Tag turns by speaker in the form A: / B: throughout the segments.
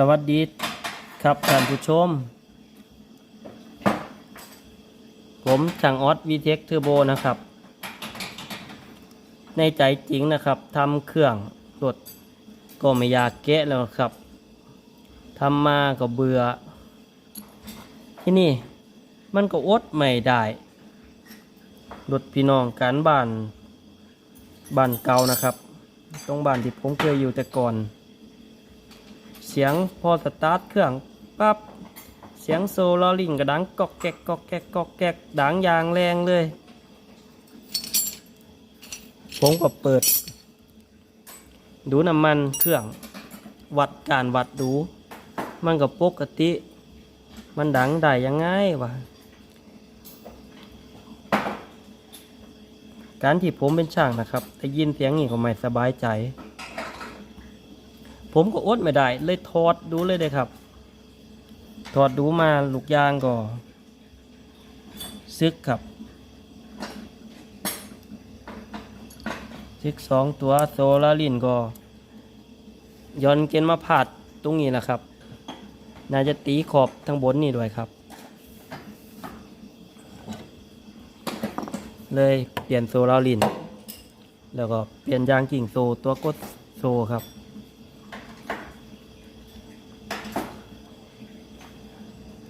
A: สวัสดีครับท่านผู้ชม ผมช่างออสวีเทคเทอร์โบนะครับ ในใจจริงนะครับทำเครื่องรถก็ไม่อยากแกะแล้วครับทำมาก็เบื่อ ที่นี่มันก็อดไม่ได้รถพี่น้องการบ้านบ้านเก่านะครับตรงบ้านที่ผมเคยอยู่แต่ก่อน สียงพอสตาร์ทเครื่องปั๊บเสียงโซลาริงก็ดังกอกแกกกอกแกกกอกแกกดังอย่างแรงเลย ผมก็เปิด ดูน้ำมันเครื่อง วัดการวัดดู มันก็ปกติ มันดังได้ยังไงวะการที่ผมเป็นช่างนะครับได้ยินเสียงนี่ก็ไม่สบายใจ ผมก็อดไม่ได้ เลยถอดดูเลยเลยครับถอดดูมาลูกยางก็ซึกครับซึกสองตัวโซลารินก็ย้อนเกณฑ์มาผาดตรงนี้นะครับ น่าจะตีขอบทั้งบนนี่ด้วยครับ เลยเปลี่ยนโซลาริน แล้วก็เปลี่ยนยางกิ่งโซตัวกดโซครับ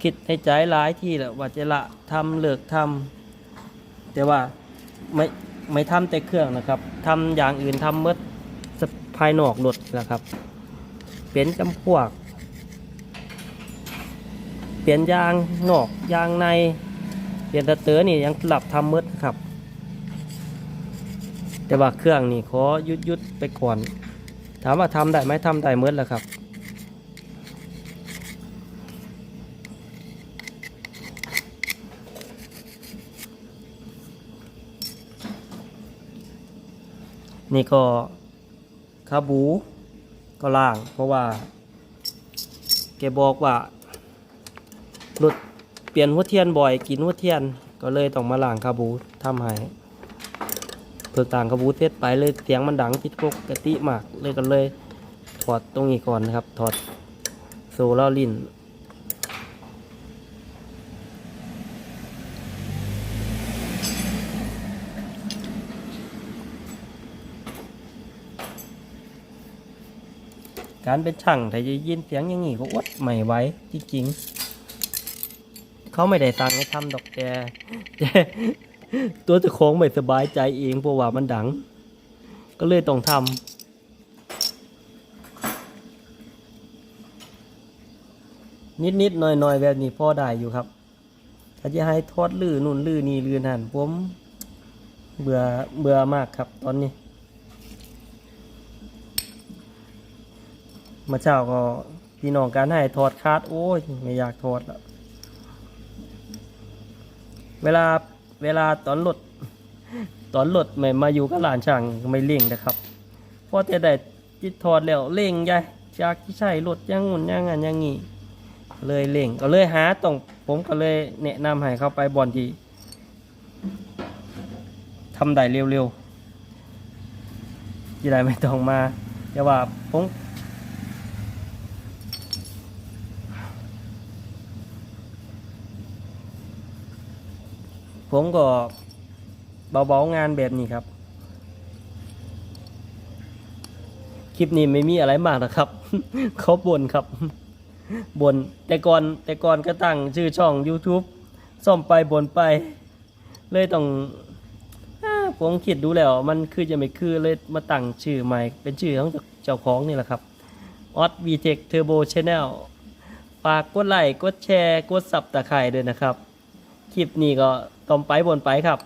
A: คิดในใจหลายที่แหละว่าจะละทำเลิกทำแต่ว่าไม่ไม่ทำแต่เครื่องนะครับทำอย่างอื่นทำเมื่อภายนอกรถนะครับเปลี่ยนจำพวก เปลี่ยนยางนอกยางใน เปลี่ยนตะเตอร์นี่ยังหลับทำมืดครับ แต่ว่าเครื่องนี่ขอยุดยุดไปก่อน ถามว่าทำได้ไหมทำได้มืดแล้วครับ นี่ก็คาบูก็ล่าง เพราะว่าแกบอกว่ารถเปลี่ยนหัวเทียนบ่อยกินหัวเทียนก็เลยต้องมาล่างคาบูทำให้เพิกต่างคาบูเสร็จไปเลยเสียงมันดังผิดปกติมากเลยก็เลยถอดตรงนี้ก่อนนะครับถอดโซลาริน การเป็นช่างถ้าจะยินเสียงอย่างนี้ก็อดไม่ไหวจริงๆเขาไม่ได้สั่งให้ทำดอกแต่ตัวจ้าของไม่สบายใจเองเพราะว่ามันดัง ก็เลยต้องทำนิดๆหน่อยๆแบบนี้พอได้อยู่ครับ ถ้าจะให้ทอดลื่อนู่นลื่อนี่ลื่อนั่นผมเบื่อเบื่อมากครับตอนนี้ มาเช้าก็พี่น้องการให้ถอดคาดโอ้ยไม่อยากถอดแล้วเวลาเวลาตอนรถตอนรถไม่มาอยู่กับหลานช่างไม่เร่งนะครับพราะจะได้จิตถอดแล้วเร่งใหญ่จากที่ใช่รถอยังงุ่นยังงันยังงี้เลยเร่งก็เลยหาต้องผมก็เลยแนะนำให้เข้าไปบอลที่ทำได้เร็วๆจะได้ไม่ต้องมาแต่ว่าผม ผมก็เบาๆงานแบบนี้ครับ คลิปนี้ไม่มีอะไรมากนะครับ เขาบ่นครับบ่นแต่ก่อนแต่ก่อนก็ตั้งชื่อช่อง YouTube ซ่อมไปบ่นไป เลยต้องอาผมคิดดูแล้ว มันคือจะไม่คือเลยมาตั้งชื่อใหม่ เป็นชื่อของเจ้าของนี่แหละครับ o t v t e c h Turbo Channel ฝากกดไลค์กดแชร์ กดสับตะไคร่ด้วยนะครับ คลิปนี้ก็ ต้อมไปบนไปครับ